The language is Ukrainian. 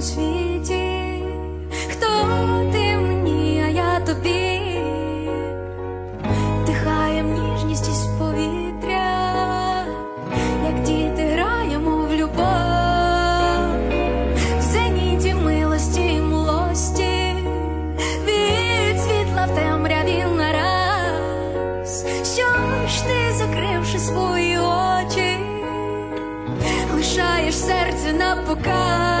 цьому світі, хто ти мені, а я тобі, дихаєм ніжність із повітря, як діти граємо в любов, в зеніті милості і млості, від світла в темряві нараз, що ж ти, закривши свої очі, лишаєш серце на показ.